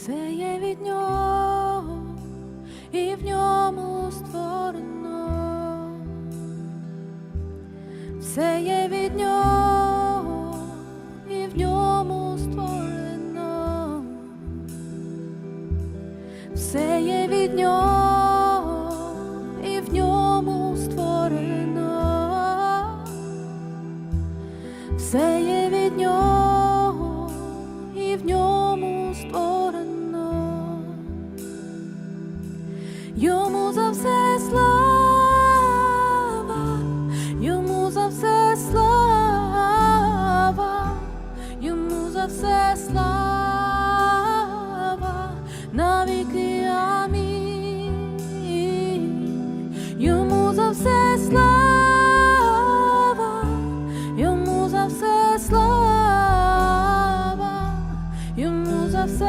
все є від нього, і в ньому створено, все є від нього, і в ньому створено, все є від нього, і в ньому створено, все є від нього, і в ньому створено, йому за все слава, йому за все слава, йому за все слава, навіки амінь, йому за все слава. Йому за все слава, йому за все.